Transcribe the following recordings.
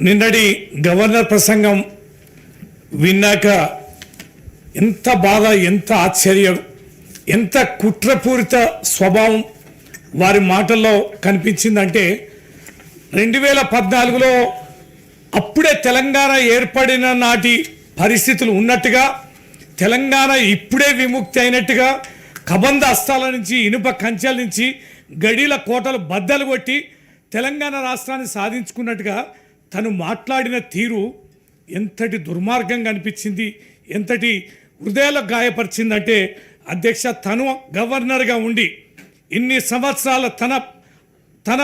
నిన్నటి గవర్నర్ ప్రసంగం విన్నాక ఎంత బాధ ఎంత ఆశ్చర్యం ఎంత కుట్రపూరిత స్వభావం వారి మాటల్లో కనిపించిందంటే రెండు వేల పద్నాలుగులో అప్పుడే తెలంగాణ ఏర్పడిన నాటి పరిస్థితులు ఉన్నట్టుగా తెలంగాణ ఇప్పుడే విముక్తి అయినట్టుగా కబంధ అస్తాల నుంచి ఇనుప కంచెల నుంచి గడిల కోటలు బద్దలు కొట్టి తెలంగాణ రాష్ట్రాన్ని సాధించుకున్నట్టుగా తను మాట్లాడిన తీరు ఎంతటి దుర్మార్గంగా అనిపించింది ఎంతటి హృదయాలకు గాయపరిచిందంటే అధ్యక్ష తను గవర్నర్గా ఉండి ఇన్ని సంవత్సరాల తన తన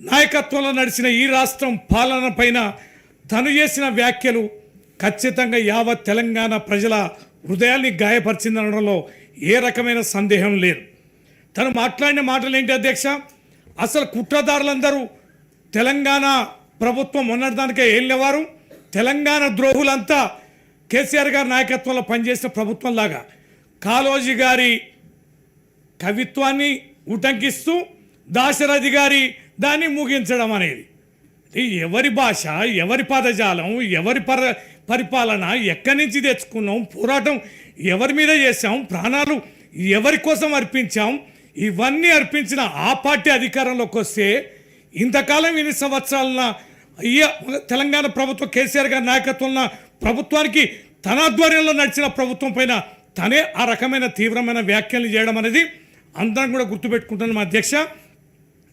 నాయకత్వంలో నడిచిన ఈ రాష్ట్రం పాలన పైన తను చేసిన వ్యాఖ్యలు ఖచ్చితంగా యావత్ తెలంగాణ ప్రజల హృదయాన్ని గాయపరిచిందనడంలో ఏ రకమైన సందేహం లేదు. తను మాట్లాడిన మాటలు ఏంటి అధ్యక్ష? అసలు కుట్రదారులందరూ తెలంగాణ ప్రభుత్వం మొన్నటిదానికే వెళ్ళినవారు తెలంగాణ ద్రోహులంతా కేసీఆర్ గారి నాయకత్వంలో పనిచేసిన ప్రభుత్వం లాగా. కాళోజీ గారి కవిత్వాన్ని ఉటంకిస్తూ దాశరథి గారి దాన్ని ముగించడం అనేది. ఎవరి భాష ఎవరి పదజాలం ఎవరి పర పరిపాలన ఎక్కడి నుంచి తెచ్చుకున్నాం పోరాటం ఎవరి మీద చేశాం ప్రాణాలు ఎవరి కోసం అర్పించాం ఇవన్నీ అర్పించిన ఆ పార్టీ అధికారంలోకి వస్తే ఇంతకాలం ఇన్ని సంవత్సరాల అయ్యా తెలంగాణ ప్రభుత్వం కేసీఆర్ గారి నాయకత్వంలో ప్రభుత్వానికి తన ఆధ్వర్యంలో నడిచిన ప్రభుత్వం పైన తనే ఆ రకమైన తీవ్రమైన వ్యాఖ్యలు చేయడం అనేది అందరం కూడా గుర్తుపెట్టుకుంటున్నాం అధ్యక్ష.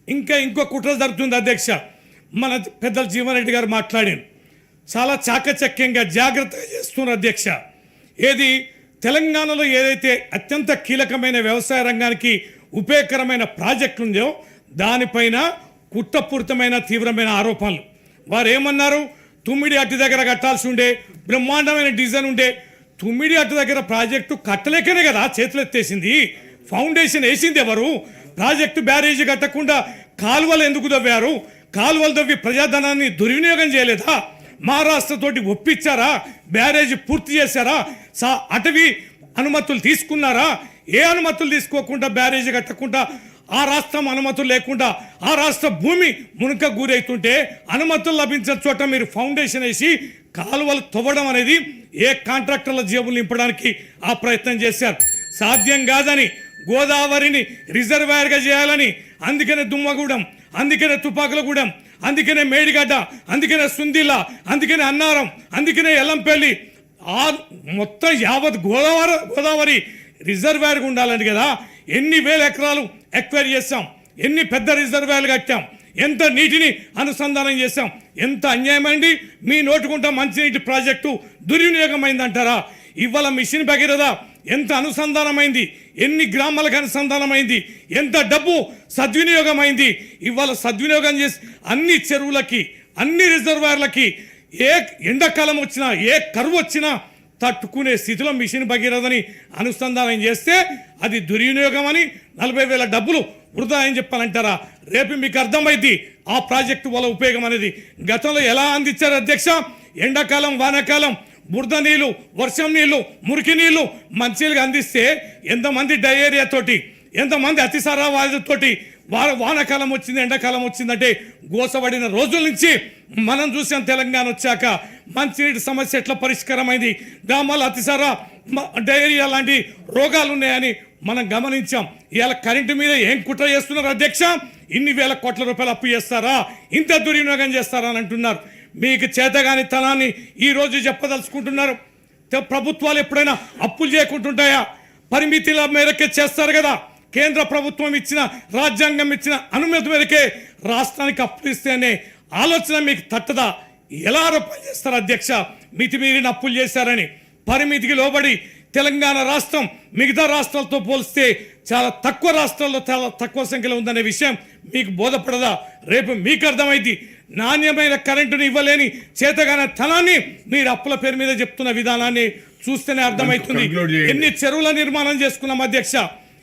ఇంకా ఇంకో కుట్ర జరుగుతుంది అధ్యక్ష. మన పెద్దల జీవన్రెడ్డి గారు మాట్లాడాను చాలా చాకచక్యంగా జాగ్రత్తగా చేస్తున్నారు అధ్యక్ష. ఏది? తెలంగాణలో ఏదైతే అత్యంత కీలకమైన వ్యవసాయ రంగానికి ఉపయోగకరమైన ప్రాజెక్టు ఉందో దానిపైన కుట్రపూరితమైన తీవ్రమైన ఆరోపణలు. వారు ఏమన్నారు తుమ్మిడి అట్టి దగ్గర కట్టాల్సి ఉండే బ్రహ్మాండమైన డిజైన్ ఉండే తుమ్మిడి అట్టు దగ్గర ప్రాజెక్టు కట్టలేకనే కదా చేతులు ఎత్తేసింది ఫౌండేషన్ వేసింది ఎవరు? ప్రాజెక్టు బ్యారేజీ కట్టకుండా కాలువలు ఎందుకు దవ్వారు కాలువలు దవ్వి ప్రజాధనాన్ని దుర్వినియోగం చేయలేదా? మహారాష్ట్రతోటి ఒప్పించారా? బ్యారేజ్ పూర్తి చేశారా? సా అటవీ అనుమతులు తీసుకున్నారా? ఏ అనుమతులు తీసుకోకుండా బ్యారేజీ కట్టకుండా ఆ రాష్ట్రం అనుమతులు లేకుండా ఆ రాష్ట్ర భూమి మునుక గురైతుంటే అనుమతులు లభించిన చోట మీరు ఫౌండేషన్ వేసి కాలువలు తవ్వడం అనేది ఏ కాంట్రాక్టర్ల జేబులు నింపడానికి ఆ ప్రయత్నం చేశారు. సాధ్యం కాదని గోదావరిని రిజర్వాయర్గా చేయాలని అందుకనే దుమ్మగూడెం అందుకనే తుపాకులగూడెం అందుకనే మేడిగడ్డ అందుకనే సుందిల్ల అందుకనే అన్నారం అందుకనే ఎల్లంపల్లి ఆ మొత్తం యావత్ గోదావరి గోదావరి రిజర్వాయర్గా ఉండాలని కదా ఎన్ని వేల ఎకరాలు ఎక్వైర్ చేస్తాం ఎన్ని పెద్ద రిజర్వాయర్లు కట్టాం? ఎంత నీటిని అనుసంధానం చేశాం? ఎంత అన్యాయమండి మీ నోటుకుంటా మంచినీటి ప్రాజెక్టు దుర్వినియోగమైందంటారా? ఇవాళ మిషన్ భగీరథ ఎంత అనుసంధానమైంది? ఎన్ని గ్రామాలకు అనుసంధానమైంది? ఎంత డబ్బు సద్వినియోగమైంది? ఇవాళ సద్వినియోగం చేసి అన్ని చెరువులకి అన్ని రిజర్వాయర్లకి ఏ ఎండాకాలం వచ్చినా ఏ కరువు వచ్చినా తట్టుకునే స్థితిలో మిషన్ భగీరథని అనుసంధానం చేస్తే అది దుర్వినియోగం అని నలభై వేల డబ్బులు వృధా అని చెప్పాలంటారా? రేపు మీకు అర్థమైంది ఆ ప్రాజెక్టు వల్ల ఉపయోగం అనేది. గతంలో ఎలా అందించారు అధ్యక్ష? ఎండాకాలం వానాకాలం బురద నీళ్ళు వర్షం నీళ్ళు మురికి నీళ్ళు మంచినీళ్ళకి అందిస్తే ఎంతమంది డయేరియా తోటి ఎంతమంది అతిసారా వ్యాధులతోటి వార వానాకాలం వచ్చింది ఎండాకాలం వచ్చిందంటే గోసబడిన రోజుల నుంచి మనం చూసాం తెలంగాణ వచ్చాక మంచినీటి సమస్య ఎట్లా పరిష్కారమైంది? గ్రామాలు అతిసార డైరియా డయేరియా లాంటి రోగాలు ఉన్నాయని మనం గమనించాం. ఇవాళ కరెంటు మీద ఏం కుట్ర చేస్తున్నారు అధ్యక్ష? ఇన్ని వేల కోట్ల రూపాయలు అప్పు చేస్తారా? ఇంత దుర్వినియోగం చేస్తారా అని అంటున్నారు. మీకు చేతగాని తనాన్ని ఈ రోజు చెప్పదలుచుకుంటున్నారు. ప్రభుత్వాలు ఎప్పుడైనా అప్పులు చేయకుంటుంటాయా పరిమితుల మేరకే చేస్తారు కదా. కేంద్ర ప్రభుత్వం ఇచ్చిన రాజ్యాంగం ఇచ్చిన అనుమతి మేరకే రాష్ట్రానికి అప్పులు ఇస్తేనే ఆలోచన మీకు తట్టదా? ఎలా ఆరోపణ చేస్తారు అధ్యక్ష మితిమీరిన అప్పులు చేశారని. పరిమితికి లోబడి తెలంగాణ రాష్ట్రం మిగతా రాష్ట్రాలతో పోలిస్తే చాలా తక్కువ రాష్ట్రాల్లో చాలా తక్కువ సంఖ్యలో ఉందనే విషయం మీకు బోధపడదా? రేపు మీకు అర్థమైంది నాణ్యమైన కరెంటుని ఇవ్వలేని చేతగానే తనాన్ని మీరు అప్పుల పేరు మీద చెప్తున్న విధానాన్ని చూస్తేనే అర్థమవుతుంది. ఎన్ని చెరువుల నిర్మాణం చేసుకున్నాం అధ్యక్ష?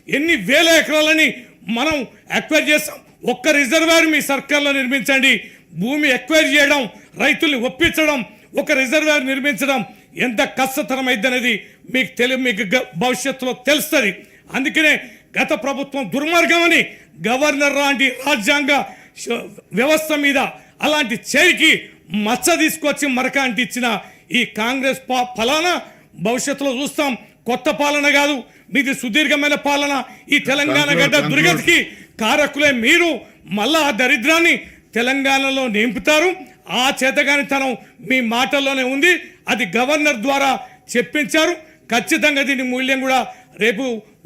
ఎన్ని వేల ఎకరాలని మనం ఎక్వైర్ చేస్తాం ఒక్క రిజర్వాయర్ మీ సర్కార్లో నిర్మించండి. భూమి ఎక్వైర్ చేయడం రైతుల్ని ఒప్పించడం ఒక రిజర్వాయర్ నిర్మించడం ఎంత కష్టతరం అనేది మీకు తెలి మీకు భవిష్యత్తులో తెలుస్తుంది అందుకనే గత ప్రభుత్వం దుర్మార్గమని గవర్నర్ లాంటి రాజ్యాంగ వ్యవస్థ మీద అలాంటి చేరికి మచ్చ తీసుకొచ్చి మరక అంటించిన ఈ కాంగ్రెస్ పా- ఫలానా భవిష్యత్తులో చూస్తాం కొత్త పాలన కాదు మీది సుదీర్ఘమైన పాలన ఈ తెలంగాణ గడ్డ. దుర్గతికి కారకులే మీరు మళ్ళా ఆ దరిద్రాన్ని తెలంగాణలో నింపుతారు. ఆ చేతగానితనం మీ మాటల్లోనే ఉంది. అది గవర్నర్ ద్వారా చెప్పించారు. ఖచ్చితంగా దీని మూల్యం కూడా రేపు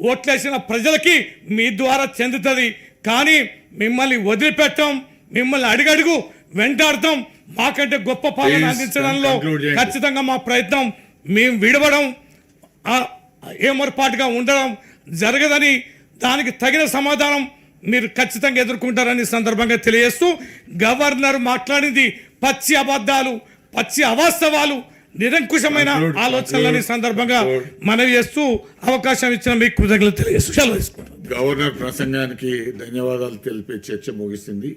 ఓట్లేసిన ప్రజలకి మీ ద్వారా చెందుతుంది. కానీ మిమ్మల్ని వదిలిపెట్టాం మిమ్మల్ని అడుగడుగు వెంటాడతాం. మాకంటే గొప్ప పాలన అందించడంలో. ఖచ్చితంగా మా ప్రయత్నం మేము విడవడం ఏమరపాటుగా ఉండడం జరగదని దానికి తగిన సమాధానం మీరు ఖచ్చితంగా ఎదుర్కొంటారని సందర్భంగా తెలియజేస్తూ గవర్నర్ మాట్లాడింది పచ్చి అబద్ధాలు పచ్చి అవాస్తవాలు నిరంకుశమైన ఆలోచనలని సందర్భంగా. మనవి చేస్తూ అవకాశం ఇచ్చిన మీకు కృతజ్ఞతలు తెలియజేస్తూ సెలవు గవర్నర్ ప్రసంగానికి ధన్యవాదాలు తెలిపే చర్చ ముగిసింది